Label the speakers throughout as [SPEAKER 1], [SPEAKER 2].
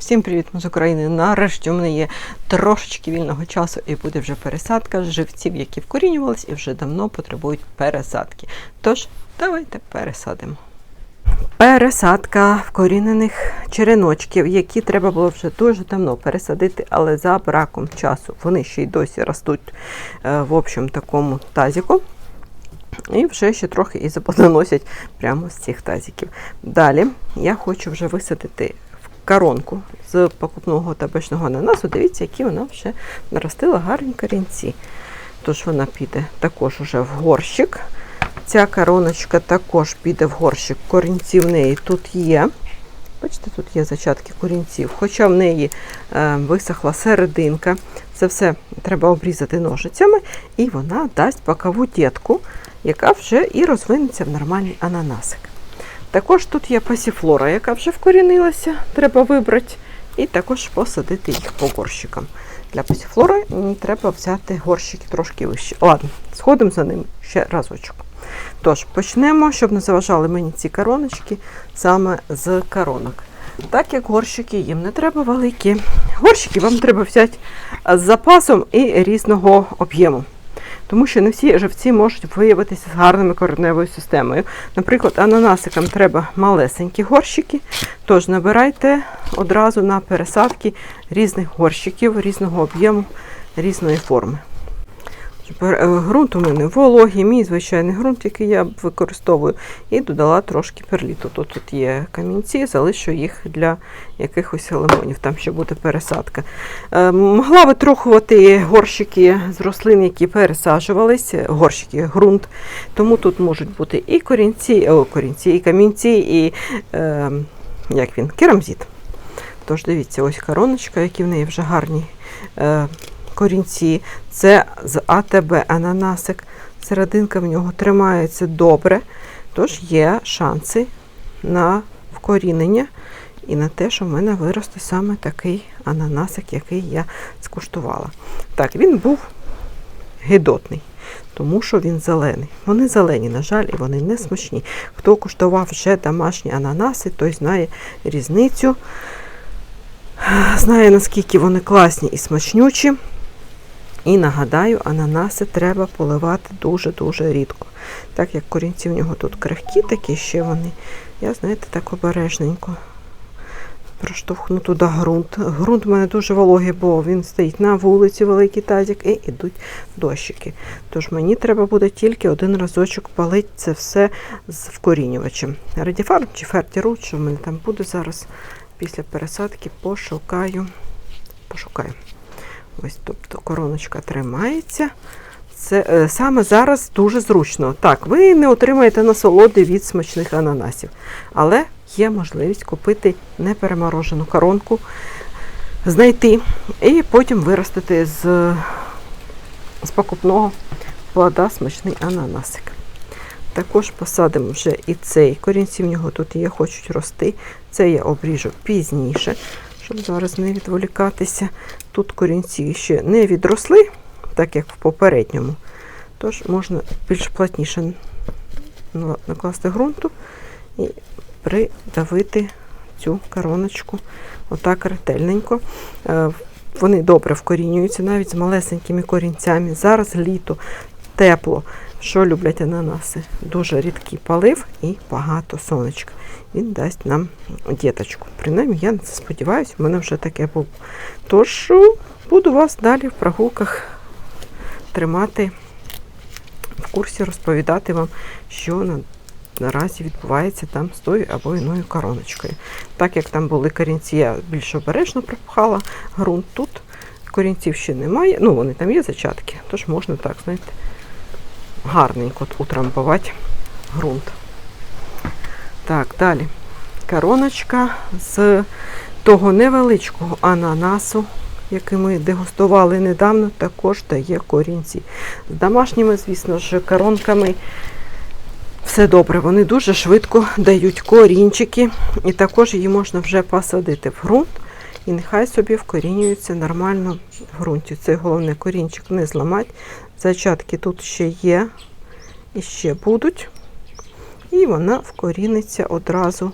[SPEAKER 1] Всім привіт ми з України. Нарешті у мене є трошечки вільного часу і буде вже пересадка живців, які вкорінювались і вже давно потребують пересадки. Тож, давайте пересадимо. Пересадка вкорінених череночків, які треба було вже дуже давно пересадити, але за браком часу вони ще й досі ростуть е, в общем такому тазіку. І вже ще трохи і заплодоносять прямо з цих тазиків. Далі я хочу вже висадити коронку з покупного табачного ананасу. Дивіться, які вона вже наростила гарні корінці. Тож вона піде також уже в горщик. Ця короночка також піде в горщик. Корінці в неї тут є. Бачите, тут є зачатки корінців, хоча в неї е, висохла серединка. Це все треба обрізати ножицями, і вона дасть бокову дітку, яка вже і розвинеться в нормальний ананасик. Також тут є пасіфлора, яка вже вкорінилася, треба вибрати, і також посадити їх по горщикам. Для пасіфлори треба взяти горщики трошки вище. Ладно, сходимо за ним ще разочок. Тож, почнемо, щоб не заважали мені ці короночки, саме з коронок. Так як горщики їм не треба великі. Горщики вам треба взяти з запасом і різного об'єму. Тому що не всі живці можуть виявитися з гарною кореневою системою. Наприклад, ананасикам треба малесенькі горщики, тож набирайте одразу на пересадки різних горщиків, різного об'єму, різної форми. Тепер, е, Ґрунт у мене вологий, мій звичайний ґрунт, який я використовую, і додала трошки перліту. Тут, тут є камінці, залишу їх для якихось лимонів, там ще буде пересадка. Е, Могла витрухувати горщики з рослин, які пересаджувались, горщики, ґрунт. Тому тут можуть бути і корінці, о, корінці, і камінці, і е, як він, керамзит. Тож дивіться, ось короночка, які в неї вже гарні. Е, корінці. Це з АТБ ананасик. Серединка в нього тримається добре, тож є шанси на вкорінення і на те, що в мене виросте саме такий ананасик, який я скуштувала. Так, він був гидотний. Тому що він зелений. Вони зелені, на жаль, і вони не смачні. Хто куштував вже домашні ананаси, той знає різницю, знає, наскільки вони класні і смачнючі. І нагадаю, ананаси треба поливати дуже-дуже рідко. Так як корінці в нього тут крихкі такі ще вони, я, знаєте, так обережненько проштовхну туди ґрунт. Ґрунт у мене дуже вологий, бо він стоїть на вулиці, великий тазик, і йдуть дощики. Тож мені треба буде тільки один разочок палити це все з вкорінювачем. Радіфарм чи фертіру, що в мене там буде зараз після пересадки, пошукаю. Пошукаю. Ось, тобто короночка тримається. Це е, саме зараз дуже зручно. Так, ви не отримаєте насолоди від смачних ананасів, але є можливість купити непереморожену коронку, знайти і потім виростити з, з покупного плода смачний ананасик. Також посадимо вже і цей. Корінці в нього тут є, хочуть рости. Це я обріжу пізніше, щоб зараз не відволікатися. Тут корінці ще не відросли, так як в попередньому. Тож можна більш плотніше накласти ґрунту і придавити цю короночку отак ретельненько. Е, Вони добре вкорінюються навіть з малесенькими корінцями. Зараз літо, тепло. Що люблять ананаси? Дуже рідкий полив і багато сонечка. Він дасть нам діточку. Принаймні, я це сподіваюся, в мене вже таке було. Тож буду вас далі в прогулках тримати в курсі, розповідати вам, що на, наразі відбувається там з тою або іною короночкою. Так як там були корінці, я більш обережно пропхала ґрунт. Тут корінців ще немає. Ну, вони там є зачатки, тож можна так, знаєте, гарненько утрамбувати ґрунт. Так, далі. Короночка з того невеличкого ананасу, який ми дегустували недавно, також дає корінці. З домашніми, звісно ж, коронками все добре. Вони дуже швидко дають корінчики, і також її можна вже посадити в ґрунт. І нехай собі вкорінюються нормально в ґрунті. Це головне корінчик не зламати. Зачатки тут ще є і ще будуть. І вона вкоріниться одразу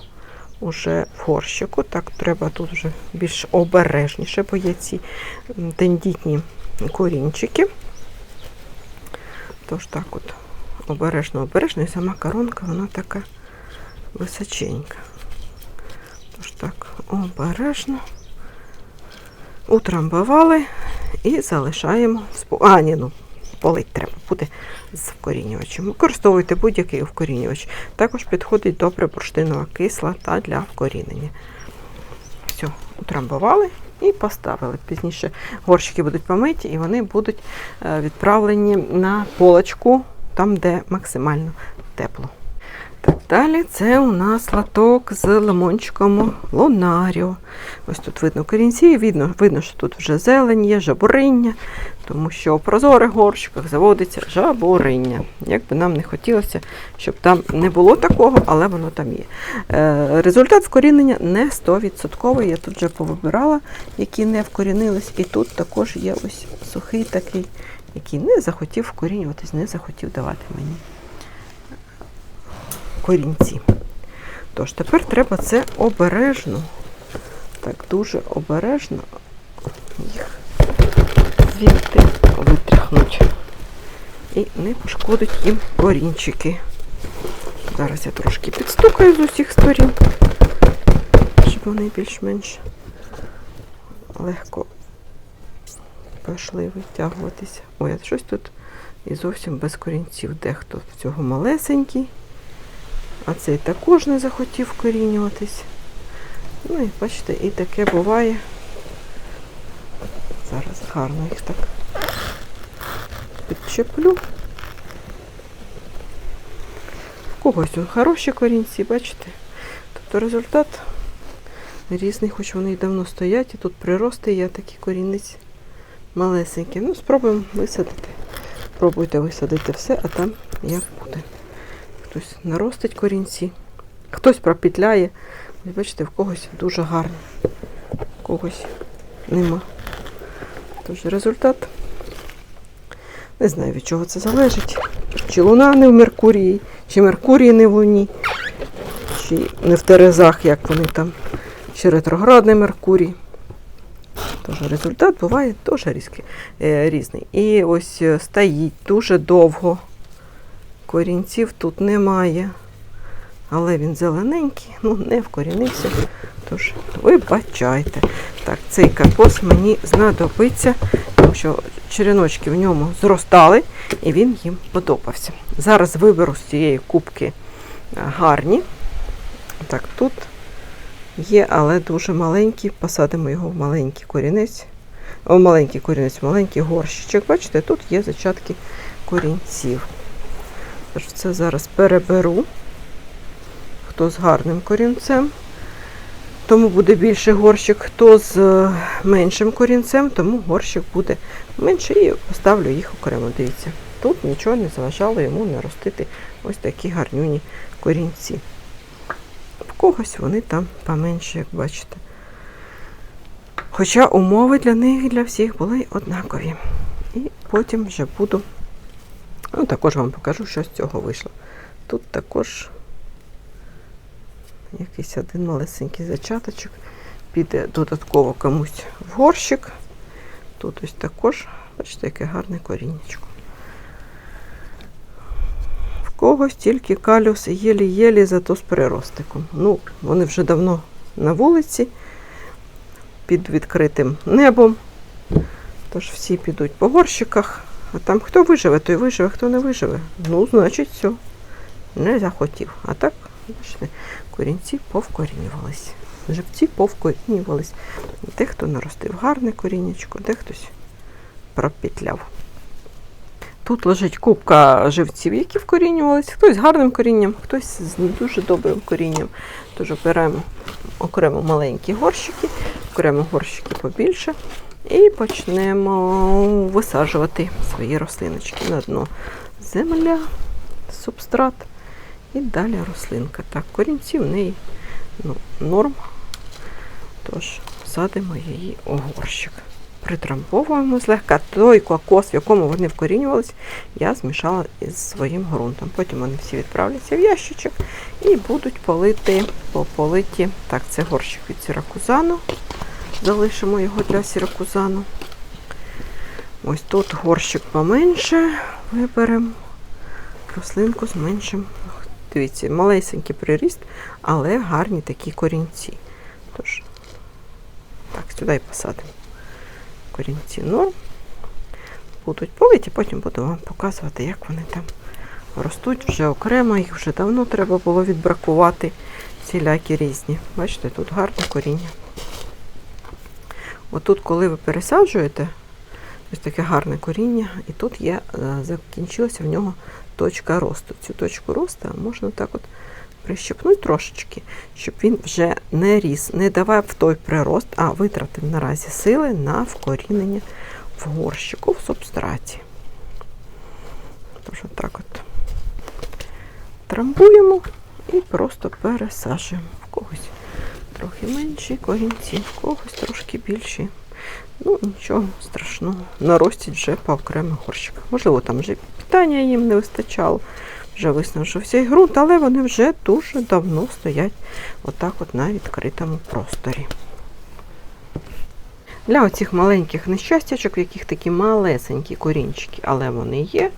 [SPEAKER 1] уже в горщику. Так, треба тут вже більш обережніше, бо є ці тендітні корінчики. Тож так от обережно, обережно, і сама коронка, вона така височенька. Тож так, обережно. Утрамбували і залишаємо. спо- А, ні, ну, полить треба буде з вкорінювачем. Використовуйте будь-який вкорінювач. Також підходить добре бурштинова кислота для вкорінення. Все, утрамбували і поставили. Пізніше горщики будуть помиті і вони будуть е, відправлені на полочку, там, де максимально тепло. Далі це у нас латок з лимончиком Лунаріо. Ось тут видно корінці, видно, видно, що тут вже зелень є, жабуриння, тому що в прозорих горщиках заводиться жабуриння. Як би нам не хотілося, щоб там не було такого, але воно там є. Е, результат вкорінення не 100%. Я тут вже повибирала, які не вкорінились. І тут також є ось сухий такий, який не захотів вкорінюватись, не захотів давати мені корінці. Тож тепер треба це обережно, так дуже обережно їх звідти витряхнути. І не пошкодить їм корінчики. Зараз я трошки підстукаю з усіх сторін, щоб вони більш-менш легко пішли витягуватися. Ой, а щось тут і зовсім без корінців. Дехто в цього малесенький. А цей також не захотів корінюватись. Ну і бачите, і таке буває. Зараз гарно їх так підчеплю. В когось хороші корінці, бачите? Тобто результат різний, хоч вони і давно стоять, і тут прирости є такі корінниці малесенькі. Ну, спробуємо висадити. Пробуйте висадити все, а там як буде. Хтось наростить корінці, хтось пропітляє. Бачите, в когось дуже гарно, в когось нема. Тож результат. Не знаю, від чого це залежить. Чи луна не в Меркурії, чи Меркурій не в Луні, чи не в Терезах, як вони там, чи ретроградний Меркурій. Тож результат буває дуже різкий, е, різний. І ось е, стоїть дуже довго. Корінців тут немає. Але він зелененький, ну не вкорінився. Тож вибачайте. Так, цей компост мені знадобиться, тому що череночки в ньому зростали і він їм подобався. Зараз виберу з цієї кубки е, гарні. Так, тут є, але дуже маленький. Посадимо його в маленький корінець. О, маленький корінець, маленький горщичок. Бачите, тут є зачатки корінців. Тож це зараз переберу. Хто з гарним корінцем, тому буде більше горщик, хто з е, меншим корінцем, тому горщик буде менше і поставлю їх окремо. Дивіться, тут нічого не заважало йому не ростити ось такі гарнюні корінці. В когось вони там поменше, як бачите. Хоча умови для них і для всіх були однакові. І потім вже буду Ну, також вам покажу, що з цього вийшло. Тут також якийсь один малесенький зачаточок. Піде додатково комусь в горщик. Тут ось також, бачите, яке гарне корінечко. В когось тільки калюс єлі-єлі, зато з переростиком. Ну, вони вже давно на вулиці, під відкритим небом. Тож всі підуть по горщиках. А там хто виживе, той виживе, хто не виживе. Ну, значить, все. Не захотів. А так, бачите, корінці повкорінювались. Живці повкорінювались. Дехто наростив гарне корінечко, дехтось пропетляв. Тут лежить кубка живців, які вкорінювалися. Хтось гарним корінням, хтось з не дуже добрим корінням. Тож оберемо окремо маленькі горщики, окремо горщики побільше. І почнемо висаджувати свої рослиночки на дно. Земля, субстрат і далі рослинка. Так, корінці в неї ну, норм. Тож садимо її у горщик. притрамбовуємо злегка. Той кокос, в якому вони вкорінювались, я змішала із своїм ґрунтом. Потім вони всі відправляться в ящичок і будуть полити, пополиті. Так, це горщик від сіракузану. Залишимо його для сіракузану. Ось тут горщик поменше. Виберемо рослинку з меншим. Дивіться, малесенький приріст, але гарні такі корінці. Тож, так, сюди і посадимо. Корінці норм. Будуть политі, потім буду вам показувати, як вони там ростуть вже окремо, їх вже давно треба було відбракувати. Всілякі різні. Бачите, тут гарне коріння. Отут, коли ви пересаджуєте, ось таке гарне коріння, і тут є, е, закінчилася в нього точка росту. Цю точку росту можна так от прищепнути трошечки, щоб він вже не ріс, не давав в той прирост, а витратив наразі сили на вкорінення в горщику в субстраті. Тож отак от трамбуємо і просто пересаджуємо. Трохи менші корінці, когось трошки більші. Ну, нічого страшного. Наростять вже по окремих горщиках. Можливо, там вже питання їм не вистачало, вже виснажився і ґрунт, але вони вже дуже давно стоять отак от на відкритому просторі. Для оцих маленьких нещастячок, в яких такі малесенькі корінчики, але вони є,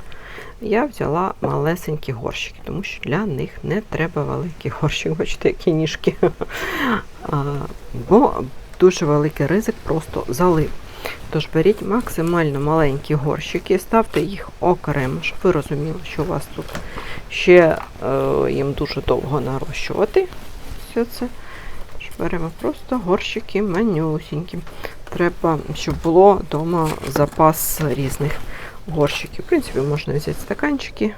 [SPEAKER 1] я взяла малесенькі горщики, тому що для них не треба великий горщик. Бачите, які ніжки. Бо дуже великий ризик просто залив. Тож беріть максимально маленькі горщики, ставте їх окремо, щоб ви розуміли, що у вас тут ще е, їм дуже довго нарощувати все це. Беремо просто горщики манюсінькі. Треба, щоб було вдома запас різних горщиків. В принципі, можна взяти стаканчики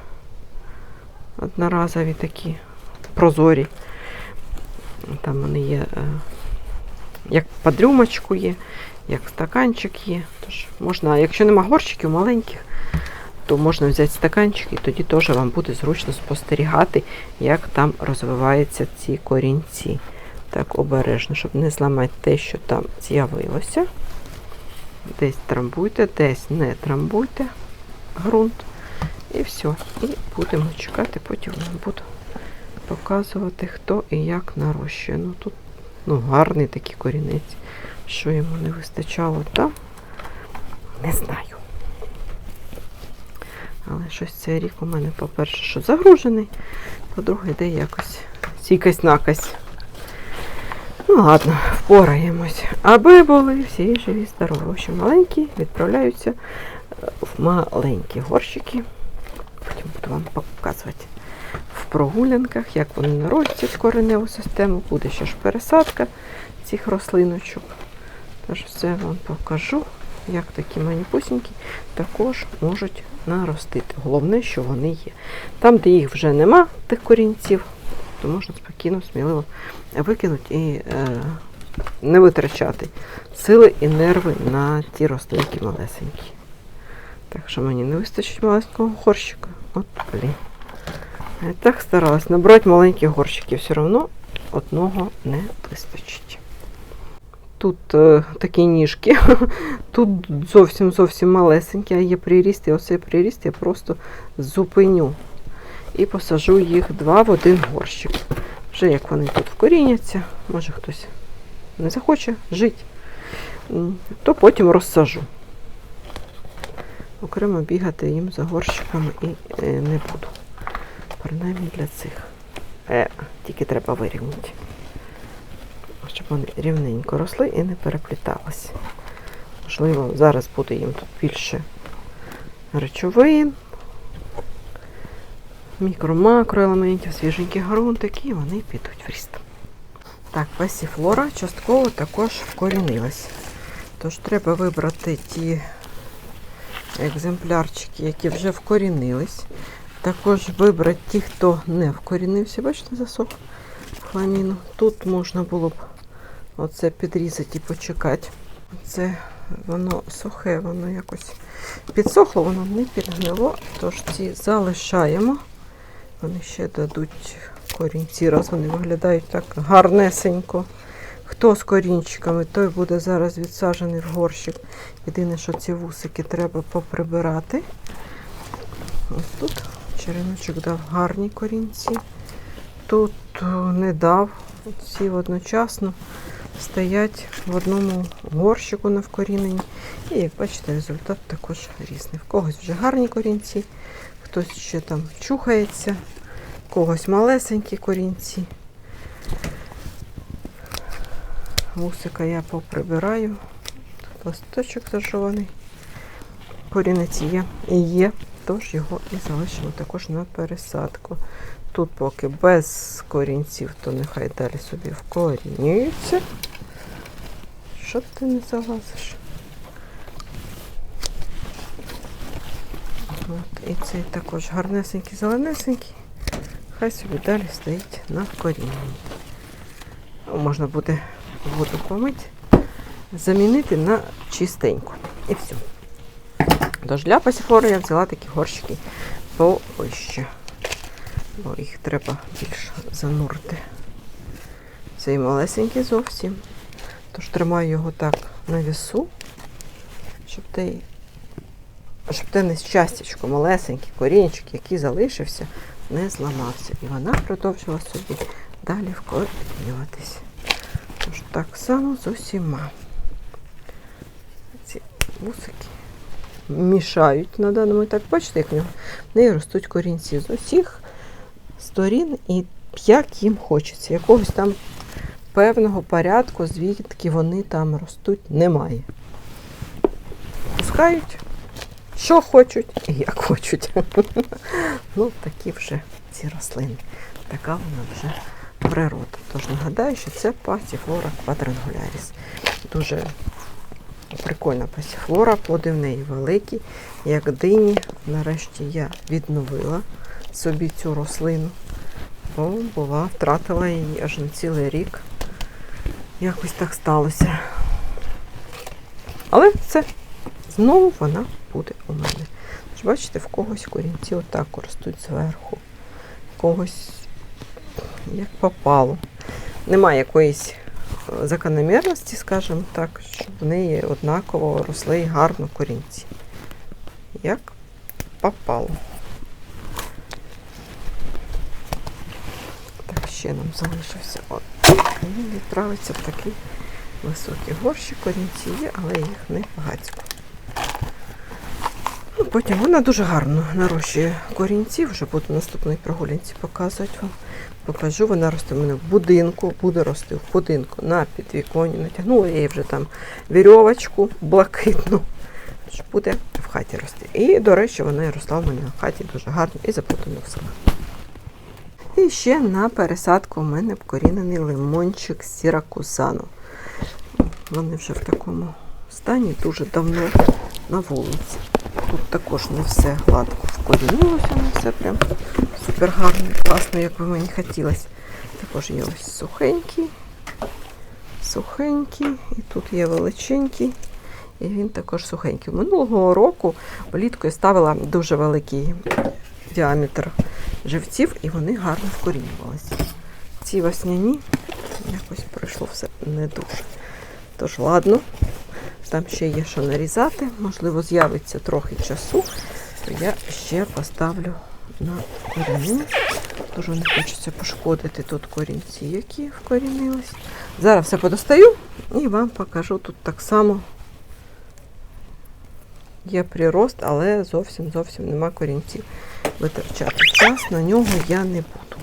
[SPEAKER 1] одноразові такі прозорі. Там вони є, е, як під рюмочку є, як стаканчик є. Тож можна, якщо нема горщиків маленьких, то можна взяти стаканчик і тоді теж вам буде зручно спостерігати, як там розвиваються ці корінці. Так обережно, щоб не зламати те, що там з'явилося. Десь трамбуйте, десь не трамбуйте ґрунт. І все. І будемо чекати, потім вам буду показувати, хто і як нарощує. Ну тут ну, гарний такий корінець. Що йому не вистачало там, не знаю. Але щось цей рік у мене, по-перше, що загружений, по-друге, йде якось сікась накась. Ну ладно, впораємось. Аби були всі живі, здорові. Общем, маленькі відправляються маленькі горщики. Потім буду вам показувати в прогулянках, як вони наростять кореневу систему. Буде ще ж пересадка цих рослиночок. Тож все вам покажу, як такі маніпусінькі також можуть наростити. Головне, що вони є. Там, де їх вже нема, тих корінців, то можна спокійно, сміливо викинути і е, не витрачати сили і нерви на ті рослинки малесенькі. Так що мені не вистачить маленького горщика. От блін. Я так старалась набрати маленьких горщиків, все одно одного не вистачить. Тут е, такі ніжки, тут зовсім зовсім малесенькі, а є приріст, і оцей приріст я просто зупиню і посажу їх два в один горщик. Вже як вони тут вкоріняться, може хтось не захоче жити, то потім розсажу. Окремо бігати їм за горщиками і е, не буду. Принаймні для цих. Е, тільки треба вирівняти. Щоб вони рівненько росли і не перепліталися. Можливо, зараз буде їм тут більше речовин, мікро-макроелементів, свіженьких ґрунтик, і вони підуть в ріст. Так, пасіфлора частково також вкорінилась. Тож треба вибрати ті екземплярчики, які вже вкорінились. Також вибрати ті, хто не вкорінився. Бачите, засох хламіну. Тут можна було б оце підрізати і почекати. Це воно сухе, воно якось підсохло, воно не підгнило. Тож ці залишаємо. Вони ще дадуть корінці, раз вони виглядають так гарнесенько. Хто з корінчиками, той буде зараз відсаджений в горщик. Єдине, що ці вусики треба поприбирати. Ось тут череночок дав гарні корінці. Тут е, не дав. Всі одночасно стоять в одному горщику на вкоріненні. І як бачите, результат також різний. В когось вже гарні корінці, хтось ще там чухається, в когось малесенькі корінці. Вусика я поприбираю. Тут листочок зажований. Корінець є і є, тож його і залишимо також на пересадку. Тут поки без корінців, то нехай далі собі вкорінюються. Що ти не залазиш? От, і цей також гарнесенький, зеленесенький. Хай собі далі стоїть на вкоріненні. Ну, Можна буде воду помити, замінити на чистеньку. І все. Тож для пасіфори я взяла такі горщики повище. Бо їх треба більш занурити. Цей малесенький зовсім. Тож тримаю його так на вісу, щоб те, щоб те нещастячко, малесенький корінчик, який залишився, не зламався. І вона продовжила собі далі вкорінюватись. Тож так само з усіма. Ці вусики мішають на даному етапі. Бачите, як в в неї ростуть корінці з усіх сторін і як їм хочеться. Якогось там певного порядку, звідки вони там ростуть, немає. Пускають, що хочуть і як хочуть. ну, такі вже ці рослини. Така вона вже природа. Тож нагадаю, що це пасіфлора quadrangularis. Дуже прикольна пасіфлора, плоди в неї великі, як дині. Нарешті я відновила собі цю рослину, бо була, втратила її аж на цілий рік. Якось так сталося. Але це знову вона буде у мене. Тож, бачите, в когось корінці отак ростуть зверху, в когось як попало. Немає якоїсь е, закономірності, скажімо так, щоб в неї однаково росли гарно корінці. Як попало. Так, ще нам залишився. От. Він відправиться в такий високий горщик, корінці є, але їх не багатько. Ну, потім вона дуже гарно нарощує корінці, вже буду в наступній прогулянці показувати вам. Покажу, вона росте в мене в будинку, буде рости в будинку на підвіконні. Натягнула я їй вже там вірьовочку блакитну. що Буде в хаті рости. І, до речі, вона росла в мене в хаті дуже гарно і заплодоносила. І ще на пересадку у мене вкорінений лимончик сіракусану. Вони вже в такому стані дуже давно на вулиці. Тут також не все гладко вкорінилося, не все прям супер гарно, класно, як би мені хотілося. Також є ось сухенький, сухенький, і тут є величенький, і він також сухенький. Минулого року влітку я ставила дуже великий діаметр живців, і вони гарно вкорінювалися. Ці весняні якось пройшло все не дуже. Тож, ладно, там ще є що нарізати, можливо, з'явиться трохи часу, то я ще поставлю на коріння. Дуже не хочеться пошкодити тут корінці, які вкорінились. Зараз все подостаю і вам покажу тут так само. Є прирост, але зовсім зовсім нема корінців. Витрачати час на нього я не буду.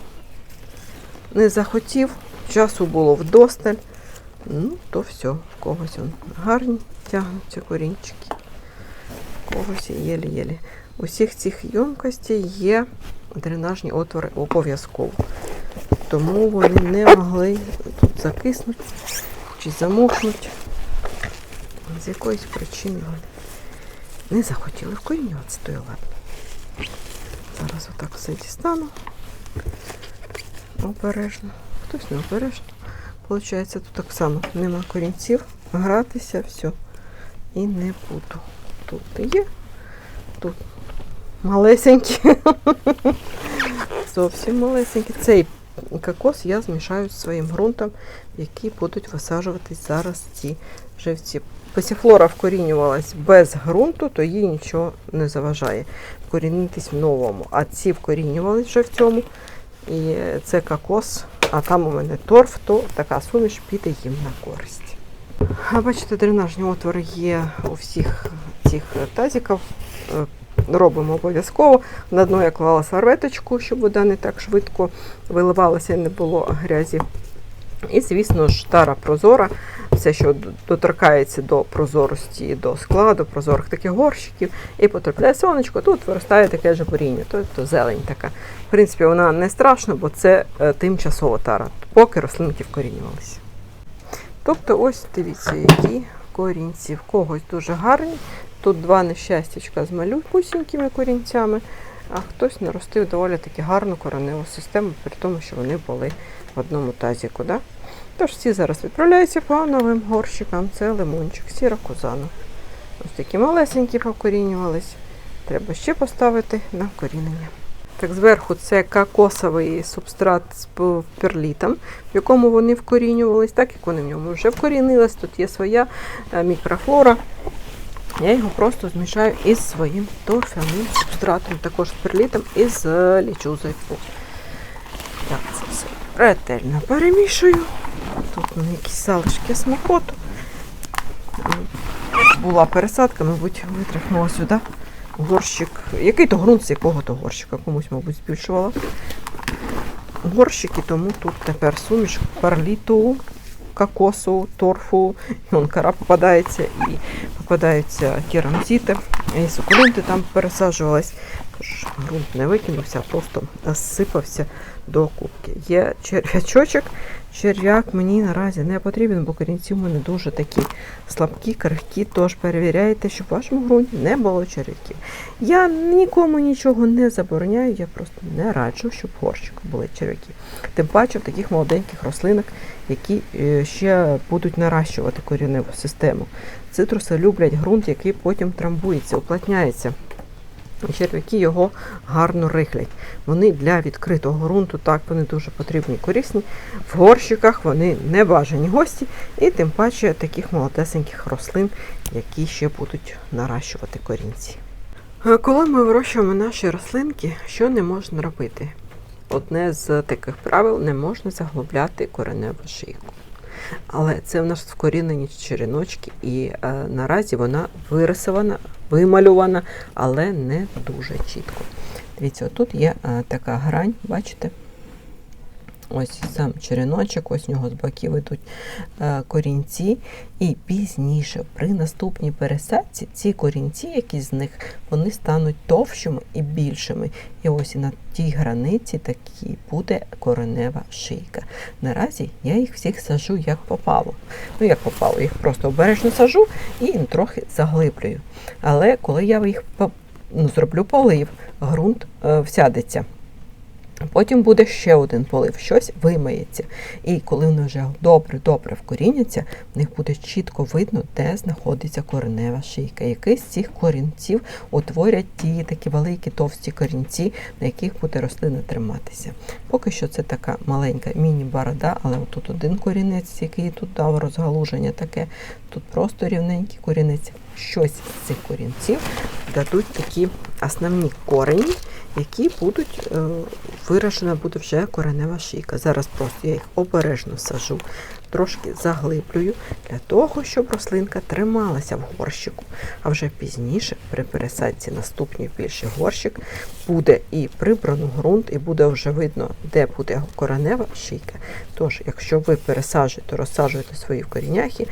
[SPEAKER 1] Не захотів, часу було вдосталь. Ну, то все, в когось он гарні тягнуться корінчики, в когось єлі-єлі. У всіх цих ємкостей є дренажні отвори обов'язково. Тому вони не могли тут закиснути чи замокнути. З якоїсь причини вони не захотіли вкорінюватися, то й. Зараз отак все дістану. Обережно. Хтось не обережно. Получається, тут так само нема корінців, гратися, все. І не буду. Тут є, тут малесенькі. Зовсім малесенькі. Цей кокос я змішаю з своїм ґрунтом, який будуть висаджуватись зараз ці живці. Пасіфлора вкорінювалась без ґрунту, то їй нічого не заважає вкорінитись в новому. А ці вкорінювались вже в цьому. І це кокос, а там у мене торф, то така суміш піде їм на користь. А бачите, дренажні отвори є у всіх цих тазиків. Робимо обов'язково. На дно я клала серветочку, щоб вода не так швидко виливалася і не було грязі. І, звісно ж, тара прозора, все, що доторкається до прозорості, до складу, прозорих таких горщиків, і потрапляє сонечко, тут виростає таке жабуріння, тобто зелень така. В принципі, вона не страшна, бо це е, тимчасова тара, поки рослинки вкорінювалися. Тобто, ось дивіться, які корінці. В когось дуже гарні. Тут два нещастячка з малюсінькими корінцями, а хтось наростив доволі таки гарну кореневу систему, при тому, що вони були в одному тазіку. Да? Тож всі зараз відправляються по новим горщикам. Це лимончик, сіра козана. Ось такі малесенькі покорінювались. Треба ще поставити на корінення. Так, зверху це кокосовий субстрат з перлітом, в якому вони вкорінювались, так як вони в ньому вже вкорінились. Тут є своя е, мікрофлора. Я його просто змішаю із своїм торфяним субстратом, також перлітом і з е, лічузою. Так, це все ретельно перемішую. Тут у якісь залишки смакоту. Була пересадка, мабуть, витряхнула сюди горщик. Який то ґрунт з якого то горщика? Комусь, мабуть, збільшувала. Горщики, тому тут тепер суміш перліту, кокосу, торфу. І попадається і попадаються керамзіти. І сукулінти там пересаджувались. Тож ґрунт не викинувся, а просто сипався до кубки. Є черв'ячочок. Черв'як мені наразі не потрібен, бо корінці у мене дуже такі слабкі, крихкі, тож перевіряйте, щоб в вашому ґрунті не було черв'яків. Я нікому нічого не забороняю, я просто не раджу, щоб в були черв'яки. Тим паче в таких молоденьких рослинах, які е, ще будуть наращувати коріневу систему. Цитруси люблять ґрунт, який потім трамбується, уплотняється. І черв'яки його гарно рихлять. Вони для відкритого ґрунту, так, вони дуже потрібні і корисні. В горщиках вони не бажані гості, і тим паче таких молодесеньких рослин, які ще будуть наращувати корінці. Коли ми вирощуємо наші рослинки, що не можна робити? Одне з таких правил не можна заглубляти кореневу шийку. Але це в нас вкорінені череночки, і е, наразі вона вирисована, вималювана, але не дуже чітко. Дивіться, отут є е, така грань, бачите? Ось сам череночок, ось у нього з боків йдуть е, корінці. І пізніше, при наступній пересадці, ці корінці, які з них, вони стануть товщими і більшими. І ось і на тій границі такі буде коренева шийка. Наразі я їх всіх сажу як попало. Ну, як попало, їх просто обережно сажу і трохи заглиблюю. Але коли я їх ну, зроблю полив, ґрунт е, всядеться. Потім буде ще один полив, щось вимиється. І коли вони вже добре-добре вкоріняться, в них буде чітко видно, де знаходиться коренева шийка. Який з цих корінців утворять ті такі великі товсті корінці, на яких буде рослина триматися. Поки що це така маленька міні-борода, але тут один корінець, який тут дав розгалуження таке, тут просто рівненький корінець. Щось з цих корінців дадуть такі основні корені, які будуть е, виражена буде вже коренева шийка. Зараз просто я їх обережно сажу, трошки заглиблюю для того, щоб рослинка трималася в горщику. А вже пізніше, при пересадці наступний більший горщик, буде і прибрано ґрунт, і буде вже видно, де буде коренева шийка. Тож, якщо ви пересаджуєте, розсаджуєте свої коріняхи,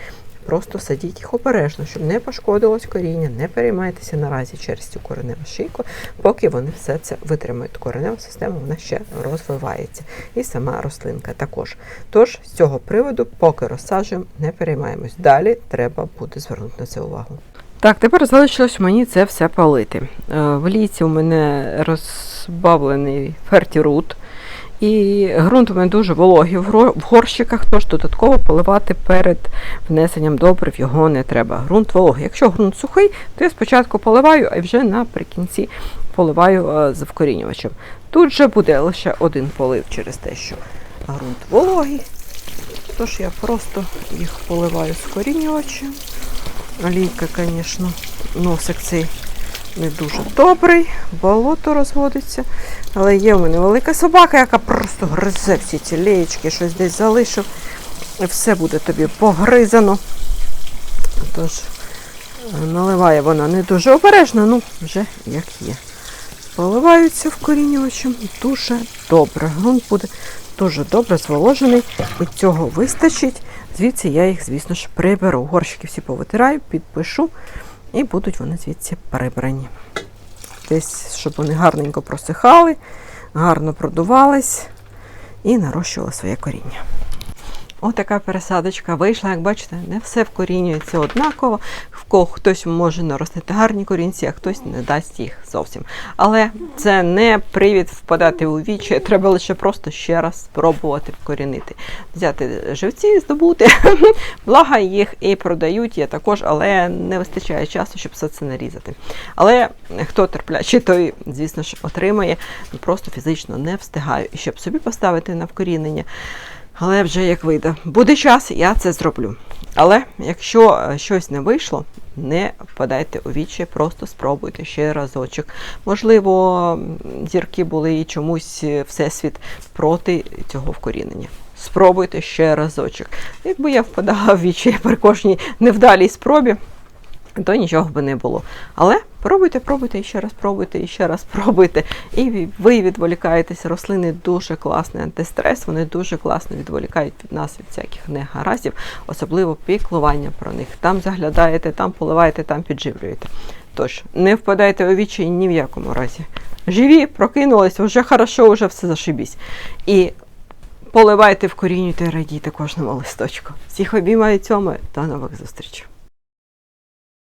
[SPEAKER 1] Просто садіть їх обережно, щоб не пошкодилось коріння, не переймайтеся наразі через цю кореневу шийку, поки вони все це витримають. Коренева система вона ще розвивається. І сама рослинка також. Тож з цього приводу, поки розсаджуємо, не переймаємось. Далі треба буде звернути на це увагу. Так, тепер залишилось мені це все полити. Е, В ліці у мене розбавлений фертірут. І ґрунт у мене дуже вологий в горщиках, тож додатково поливати перед внесенням добрив його не треба. Ґрунт вологий. Якщо ґрунт сухий, то я спочатку поливаю, а вже наприкінці поливаю е, з вкорінювачем. Тут же буде лише один полив через те, що ґрунт вологий. Тож я просто їх поливаю з корінювачем. Олійка, звісно, носик цей не дуже добрий, болото розводиться. Але є в мене велика собака, яка просто гризе всі ці леєчки, щось десь залишив. І все буде тобі погризано. Тож наливає вона не дуже обережно, ну вже як є. Поливаються вкорінювачем дуже добре. Грунт буде дуже добре зволожений. І цього вистачить. Звідси я їх, звісно ж, приберу. Горщики всі повитираю, підпишу, і будуть вони звідси прибрані. Десь, щоб вони гарненько просихали, гарно продувались і нарощували своє коріння. Отака пересадочка вийшла, як бачите, не все вкорінюється однаково. В кого хтось може наростити гарні корінці, а хтось не дасть їх зовсім. Але це не привід впадати у вічі. Треба лише просто ще раз спробувати вкорінити. Взяти живці, здобути. Благо їх і продають є також, але не вистачає часу, щоб все це нарізати. Але хто терплячий, той, звісно ж, отримає. Просто фізично не встигаю. І щоб собі поставити на вкорінення. Але вже як вийде. Буде час, я це зроблю. Але якщо е, щось не вийшло, не впадайте у вічі, просто спробуйте ще разочок. Можливо, зірки були і чомусь е, всесвіт проти цього вкорінення. Спробуйте ще разочок. Якби я впадала в вічі при кожній невдалій спробі, то нічого би не було. Але пробуйте, пробуйте і ще раз пробуйте, і ще раз пробуйте. І ви відволікаєтеся. Рослини дуже класний антистрес, вони дуже класно відволікають від нас від всяких негараздів, особливо піклування про них. Там заглядаєте, там поливаєте, там підживлюєте. Тож, не впадайте у вічі ні в якому разі. Живі, прокинулись, вже хорошо, вже все зашибісь. І поливайте, вкорінюйте, радійте кожному листочку. Всіх обіймаю цьому, до нових зустрічей.